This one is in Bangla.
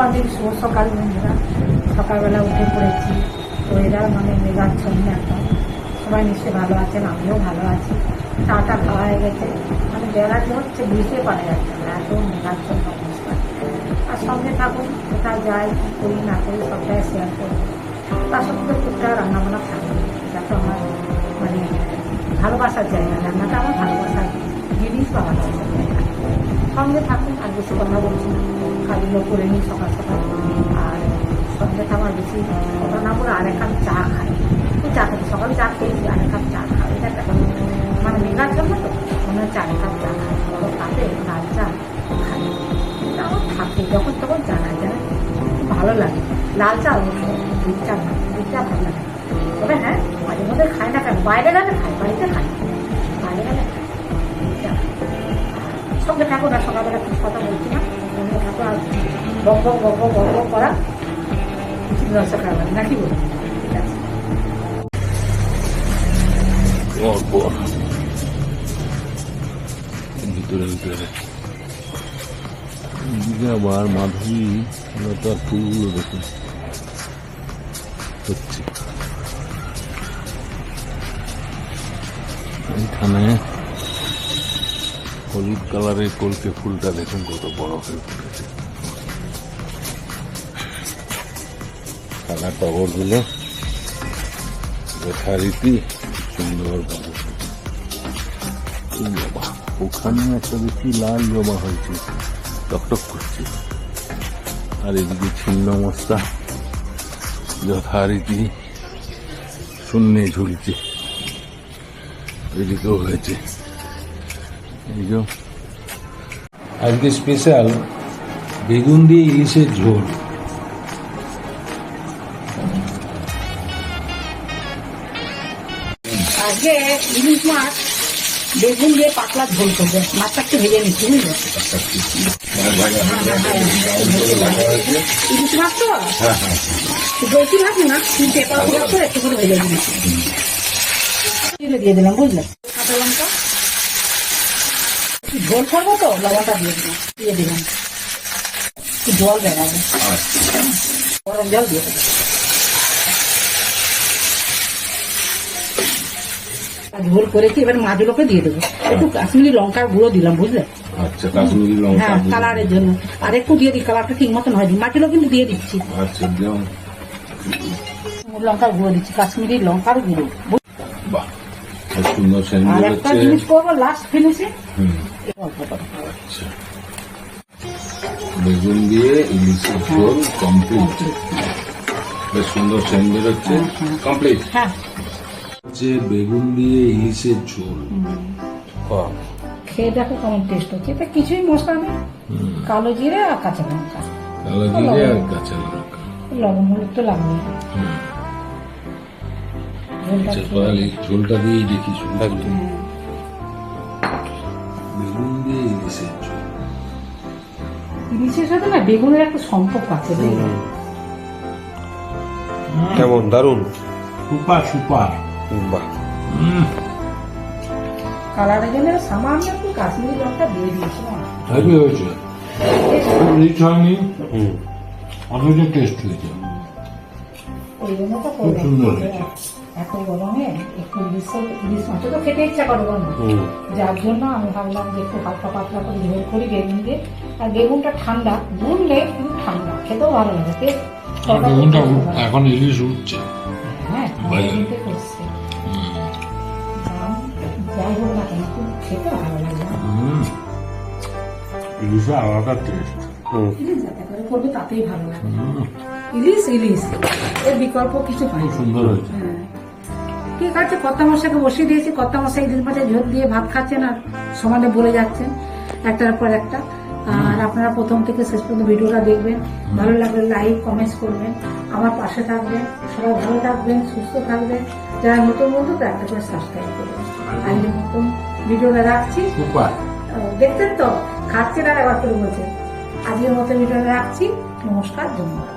শুভ সকাল বন্ধুরা। সকালবেলা উঠে পড়েছি। ওয়েদার মানে মেঘাচ্ছন্ন একদম সবাই নিশ্চয়ই ভালো আছেন, আমিও ভালো আছি। চাটা খাওয়া হয়ে গেছে। মানে বেলা যে হচ্ছে, বুঝতে পারা যাচ্ছে না। এত মেঘাচ্ছন্ন অবস্থা। আর সঙ্গে থাকুন, কোথাও যাই, কী করি, না করি, সবটাই শেয়ার করব। তার সত্ত্বেও টুকটাক রান্নাবান্না থাকবে এটা তো আমার মানে ভালোবাসার জায়গা। রান্নাটা আমার ভালোবাসার জিনিস বা ভালোবাসার জায়গা। সঙ্গে থাকুন, আর বেশি কথা বলছি না। কাজগুলো করে নিই সকাল সকাল আর সঙ্গে থাকার বেশি কথা না আর এক কাপ চা খাই। একটু চা খাই সকালে চা খেয়েছি আর এক কাপ চা খাই। এটা একটা মানে মেঘার জন্য তো মনে হচ্ছে আর এক কাপ চা খাই। বড় কাপে লাল চা খাই। এটা আমার থাকে, যখন তখন চা খাই খুব ভালো লাগে। লাল চা অবশ্য, দুধ চা দুধ চা ভালো লাগে। তবে হ্যাঁ মাঝে মধ্যে খাই না কেন? বাইরে গেলে খাই, বাড়িতে খাই। বাইরে গেলে খাই। সঙ্গে থাকো না, সকালবেলা কথা বলছি না। করা কিছু হবে নাকি পর ভিতরে ভিতরে আবার মাধবী লতার ফুলগুলো দেখুন হচ্ছে হলুদ কালারের কলকে ফুলটা দেখুন কত বড় হয়ে ফুটেছে সাদা টগরগুলো যথারীতি সুন্দর ওখানে একটা বেশি লাল জবা হয়েছে টকটক করছে। আর এদিকে ছিন্ন মস্তা যথারীতি শূন্যে ঝুলছে। এদিকেও হয়েছে। এই আজকে স্পেশাল বেগুন দিয়ে ইলিশের ঝোল। আজকে ইলিশ মাছ বেগুন দিয়ে পাতলা ঝোল করবে মাছটা একটু ভেজে নিচ্ছি বুঝলে? ইলিশ মাছ তো? বেশি ভাত না? তিনটে পাঁচ করে একটু করে ভেজে নিচ্ছি। দিয়ে দিলাম বুঝলে? কাঁচা লঙ্কা। ঝোল করব তো লবণটা দিয়ে দিলাম দিয়ে দিলাম। জল বেড়াবে গরম জল দিয়ে দেবো। ঝোল করেছি এবার মাছগুলোকে দিয়ে দেবো। একটু কাশ্মীরি লঙ্কার গুঁড়ো দিলাম বুঝলে? আচ্ছা কাশ্মীরি লঙ্কা হ্যাঁ কালারের জন্য। আর একটু দিয়ে দিই কালারটা ঠিক মতন হয়নি। মাছগুলো কিন্তু দিয়ে দিচ্ছি। আচ্ছা লঙ্কার গুঁড়ো দিচ্ছি কাশ্মীরি লঙ্কার গুঁড়ো। সুন্দর আর একটা হচ্ছে জিনিস করব লাস্ট ফিনিশে আচ্ছা। বেগুন দিয়ে ইলিশের ঝোল কমপ্লিট বেশ সুন্দর বেরোচ্ছে কমপ্লিট হ্যাঁ। হচ্ছে বেগুন দিয়ে ইলিশের ঝোল। খেয়ে দেখো কেমন টেস্ট হচ্ছে। এটা কিছুই মশলা নেই। কালো জিরে আর কাঁচা লঙ্কা। কালো জিরে আর কাঁচা লঙ্কা। লবণ হলুদ তো লাগবে ঝোলটা আচ্ছা দিয়েই দেখি বেগুন দিয়ে ইলিশের ঝোল। ইলিশের সাথে না বেগুনের একটা সম্পর্ক আছে কেমন? দারুণ সুপার সুপার। বাহ কালারের জন্য সামান্য একটু কাশ্মীরি লঙ্কা দিয়ে দিয়েছিলাম হেভি হয়েছে? রিচ হয়নি অথচ টেস্ট হয়েছে। ওই জন্য তো খুব সুন্দর হয়েছে। এত গরমে একটু ইলিশ ইলিশ মাছ তো খেতে ইচ্ছা করব না যার জন্য আমি ভাবলাম যে একটু হালকা পাতলা করে ঝোল করি বেগুন দিয়ে। আর বেগুনটা ঠান্ডা। গুনলে কিন্তু ঠান্ডা। খেতেও ভালো লাগে। টেস্ট এখন ইলিশ উঠছে। হ্যাঁ যাই হোক না কেন খেতে ভালো লাগে। ইলিশে আলাদা টেস্ট ইলিশ যাতে করে করবে তাতেই ভালো লাগে। ইলিশ ইলিশ এর বিকল্প কিছু পাই। সুন্দর হয়েছে। হ্যাঁ। ঠিক আছে কর্তা মশাইকে বসিয়ে দিয়েছি। কর্তা মশাই ইলিশ মাছের ঝোল দিয়ে ভাত খাচ্ছেন আর সমানে বলে যাচ্ছেন একটার পর একটা। আর আপনারা প্রথম থেকে শেষ পর্যন্ত ভিডিওটা দেখবেন। ভালো লাগলে লাইক কমেন্টস করবেন। আমার পাশে থাকবেন। সবাই ভালো থাকবেন সুস্থ থাকবেন। যারা নতুন বন্ধু তারা একটা করে সাবস্ক্রাইব করবে আজকের মতন ভিডিওটা রাখছি। দেখতেন তো? খাচ্ছে না করে বলছে। আজকের মতো ভিডিওটা রাখছি। নমস্কার ধন্যবাদ।